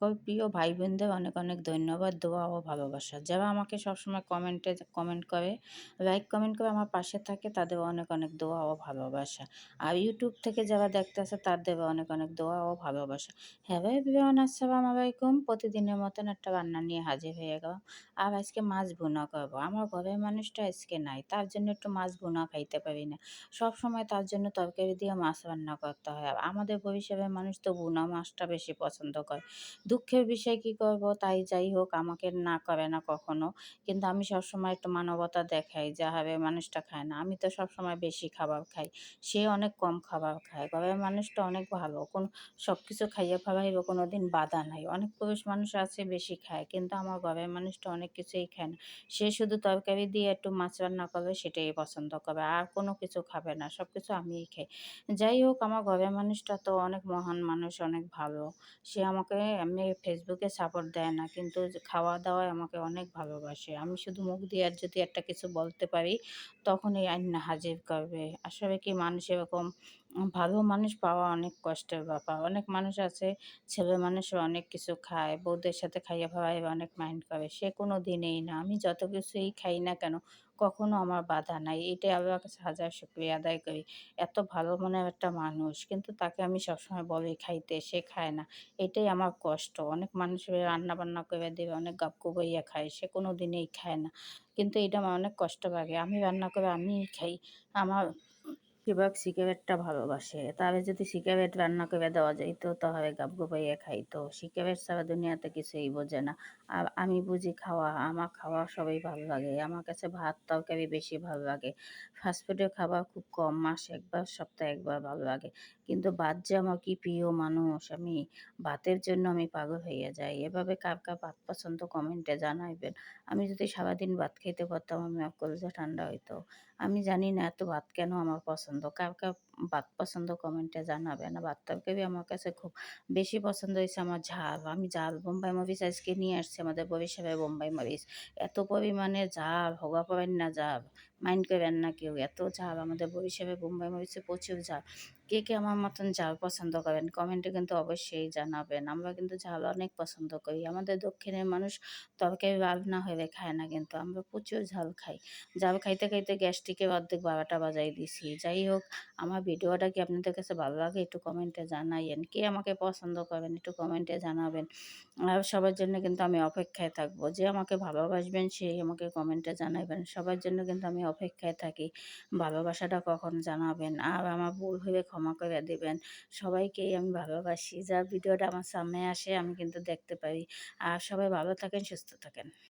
প্রিয় ভাই বোনদের অনেক অনেক ধন্যবাদ, দোয়া ও ভালোবাসা। যারা আমাকে সবসময় কমেন্টে কমেন্ট করে লাইক কমেন্ট করে আমার পাশে থাকে, তাদের অনেক অনেক দোয়া ও ভালোবাসা। আর ইউটিউব থেকে যারা দেখতে আসে, তাদের অনেক অনেক দোয়া ও ভালোবাসা। হ্যাঁ ভাই আসসালামু আলাইকুম। প্রতিদিনের মতন একটা রান্না নিয়ে হাজির হয়ে গেলাম। আর আজকে মাছ ভুনা করব। আমার ঘরের মানুষটা আজকে নাই, তার জন্য একটু মাছ ভুনা খাইতে পারি না। সব সময় তার জন্য তরকারি দিয়ে মাছ রান্না করতে হয়। আমাদের ভবিষ্যতের মানুষ তো ভুনা মাছটা বেশি পছন্দ করে। দুঃখের বিষয় কি করব? তাই যাই হোক, আমাকে না করে না কখনো। কিন্তু আমি সবসময় একটু মানবতা দেখাই, যা হবে মানুষটা খায় না। আমি তো সবসময় বেশি খাবার খাই, সে অনেক কম খাবার খায়। ঘরের মানুষটা অনেক ভালো, কোন সব কিছু খাইয়ে ফেলাইব কোনো দিন বাধা নাই। অনেক পুরুষ মানুষ আছে বেশি খায়, কিন্তু আমার ঘরের মানুষটা অনেক কিছুই খায় না। সে শুধু তরকারি দিয়ে একটু মাছ রান্না করবে, সেটাই পছন্দ করবে আর কোনো কিছু খাবে না সব কিছু আমিই খাই। যাই হোক, আমার ঘরের মানুষটা তো অনেক মহান মানুষ, অনেক ভালো। সে আমাকে এমনি ফেসবুকে সাপোর্ট দেয় না। কিন্তু খাওয়া দাওয়ায় আমাকে অনেক ভালোবাসে। আমি শুধু মুখ দিয়ে আর যদি একটা কিছু বলতে পারি, তখনই আইন হাজির করবে। আসলে কি মানুষ এরকম ভালো মানুষ পাওয়া অনেক কষ্টের ব্যাপার। অনেক মানুষ আছে, ছেলে মানুষ অনেক কিছু খায়, বউদের সাথে খাইয়ে খাওয়াই অনেক মাইন্ড করে। সে কোনো দিনেই না। আমি যত কিছুই খাই না কেন, কখনো আমার বাধা নাই। এটাই আল্লাহর কাছে হাজার শুক্রিয়া আদায় করি। এত ভালো মনের একটা মানুষ, কিন্তু তাকে আমি সবসময় বলি খাইতে, সে খায় না। এটাই আমার কষ্ট। অনেক মানুষের রান্না বান্না করে দেবে, অনেক গাপ কুবাইয়া খায়, সে কোনো দিনেই খায় না। কিন্তু এটা আমার অনেক কষ্ট লাগে। আমি রান্না করে আমিই খাই। আমার কীভাবে সিগারেটটা ভালোবাসে। তাহলে যদি সিগারেট রান্না করে দেওয়া যাইতো তাহলে গাব গুবাইয়ে খাইতো সিগারেট ছাড়া দুনিয়াতে কিছুই বোঝে না। আর আমি বুঝি খাওয়া, আমার খাওয়া সবাই ভালো লাগে। আমার কাছে ভাত, তরকারি বেশি ভালো লাগে। ফাস্টফুডের খাবার খুব কম, মাস একবার, সপ্তাহে একবার ভালো লাগে। কিন্তু ভাত যে আমার কি প্রিয় মানুষ, আমি ভাতের জন্য আমি পাগল হয়ে যাই। এভাবে কার কার ভাত পছন্দ কমেন্টে জানাইবেন। আমি যদি সারাদিন ভাত খেতে পারতাম, আমার কলেজা ঠান্ডা হইতো। আমি জানি না এত ভাত কেন আমার পছন্দ কার কার ভাত পছন্দ কমেন্টে জানাবেন ভাত তরকারি আমার কাছে খুব বেশি পছন্দ হয়েছে আমার ঝাল। আমি ঝাল বোম্বাই মরিচ আজকে নিয়ে আসছি আমাদের বরিশালের বোম্বাই মরিচ এত পরিমাণে ঝাল হওয়া পাবেন না ঝাল। মাইন্ড করবেন না কেউ। এত ঝাল, আমাদের বরিশালের বোম্বাই মরিচে প্রচুর ঝাল। কে কে আমার মতন ঝাল পছন্দ করেন কমেন্টে কিন্তু অবশ্যই জানাবেন। আমরা কিন্তু ঝাল অনেক পছন্দ করি। আমাদের দক্ষিণের মানুষ তরকারি লাল না হলে খায় না কিন্তু আমরা প্রচুর ঝাল খাই। ঝাল খাইতে খাইতে গ্যাস্ট্রিকে অর্ধেক বারোটা বাজাই দিছি যাই হোক, আমার ভিডিওটা কি আপনাদের কাছে ভালো লাগে একটু কমেন্টে জানাইয়েন। কে আমাকে পছন্দ করেন একটু কমেন্টে জানাবেন। আর সবার জন্য কিন্তু আমি অপেক্ষায় থাকব। যে আমাকে ভালোবাসবেন, সেই আমাকে কমেন্টে জানাবেন সবার জন্য কিন্তু আমি অপেক্ষায় থাকি। ভালোবাসাটা কখন জানাবেন? আর আমার ভুল হলে ক্ষমা করে দেবেন। সবাইকেই আমি ভালোবাসি। যা ভিডিওটা আমার সামনে আসে, আমি কিন্তু দেখতে পারি। আর সবাই ভালো থাকেন, সুস্থ থাকেন।